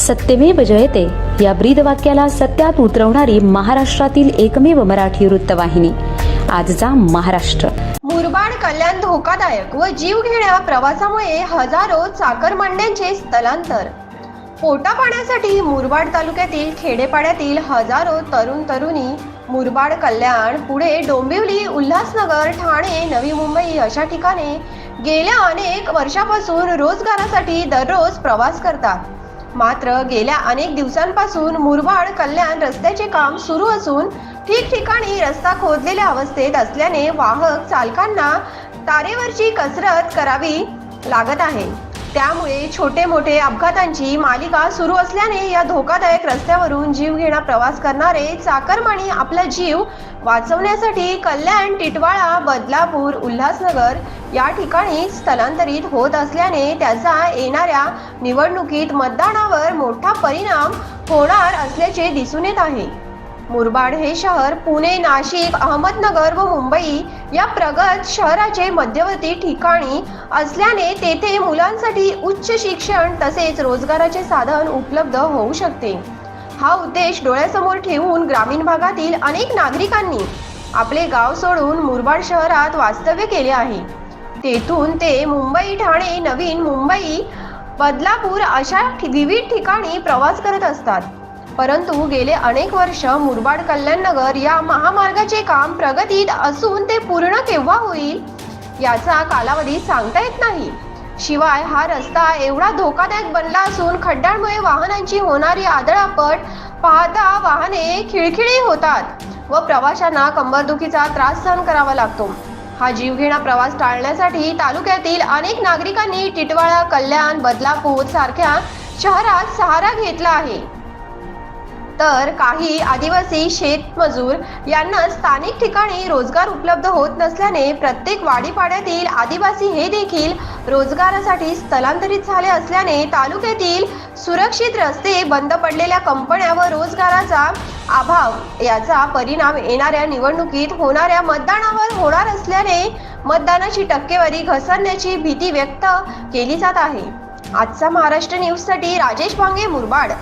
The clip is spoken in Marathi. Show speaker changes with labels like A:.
A: सत्यमेव जयते. या ब्रीद वाक्याला सत्यात उतरवणारी महाराष्ट्रातील एकमेव मराठी वृत्तवाहिनी. आजचा महाराष्ट्र.
B: मुरबाड कल्याण धोकादायक व जीव घेण्या प्रवासामुळे हजारो चाकरमान्यांचे स्थलांतर. पोटा पाण्यासाठी मुरबाड तालुक्यातील खेडेपाड्यातील हजारो तरुण तरुणी मुरबाड कल्याण पुढे डोंबिवली उल्हासनगर ठाणे नवी मुंबई अशा ठिकाणी गेल्या अनेक वर्षापासून रोजगारासाठी दररोज प्रवास करतात. मात्र गेल्या अनेक दिवसांपासून मुरबाड कल्याण रस्त्याचे काम सुरू असून ठिकठिकाणी रस्ता खोदलेल्या अवस्थेत असल्याने वाहक चालकांना तारेवरची कसरत करावी लागत आहे. त्यामुळे छोटे मोठे अपघातांची मालिका सुरू असल्याने या धोकादायक रस्त्यावरून जीवघेणा प्रवास करणारे चाकरमानी आपला जीव वाचवण्यासाठी कल्याण टिटवाळा बदलापूर उल्हासनगर या ठिकाणी स्थलांतरित होत असल्याने त्याचा येणाऱ्या निवडणुकीत मतदानावर मोठा परिणाम होणार असल्याचे दिसून येत आहे. मुरबाड हे शहर पुणे नाशिक अहमदनगर व मुंबई या प्रगत शहराचे मध्यवर्ती ठिकाणी असल्याने तेथे मुलांसाठी उच्च शिक्षण तसेच रोजगाराचे साधन उपलब्ध होऊ शकते. हा उद्देश डोळ्यासमोर ठेवून ग्रामीण भागातील अनेक नागरिकांनी आपले गाव सोडून मुरबाड शहरात वास्तव्य केले आहे. तेथून ते मुंबई ठाणे नवीन मुंबई बदलापूर अशा विविध ठिकाणी प्रवास करत असतात. परंतु गेले अनेक वर्ष मुरबाड कल्याण नगर या महामार्गाचे काम प्रगतीत असून ते पूर्ण केव्हा होईल याचा कालावधी सांगता येत नाही. शिवाय हा रस्ता एवढा धोकादायक बनला असून खड्ड्यांमुळे वाहनांची होणारी आदळापट पाहता वाहने खिळखिळी होतात व प्रवाशांना कंबरदुखीचा त्रास सहन करावा लागतो. हा जीवघेणा प्रवास टाळण्यासाठी तालुक्यातील अनेक नागरिकांनी टिटवाळा कल्याण बदलापूर सारख्या शहरात सहारा घेतला आहे. तर काही आदिवासी शेतमजूर यांना स्थानिक ठिकाणी रोजगार उपलब्ध होत नसल्याने प्रत्येक वाडीपाड्यातील आदिवासी हे देखील रोजगारासाठी स्थलांतरित झाले असल्याने तालुक्यातील सुरक्षित रस्ते बंद पडलेल्या कंपन्या व रोजगाराचा अभाव याचा परिणाम येणाऱ्या निवडणुकीत होणाऱ्या मतदानावर होणार असल्याने मतदानाची टक्केवारी घसरण्याची भीती व्यक्त केली जात आहे. आजचा महाराष्ट्र न्यूजसाठी राजेश भांगे मुरबाड.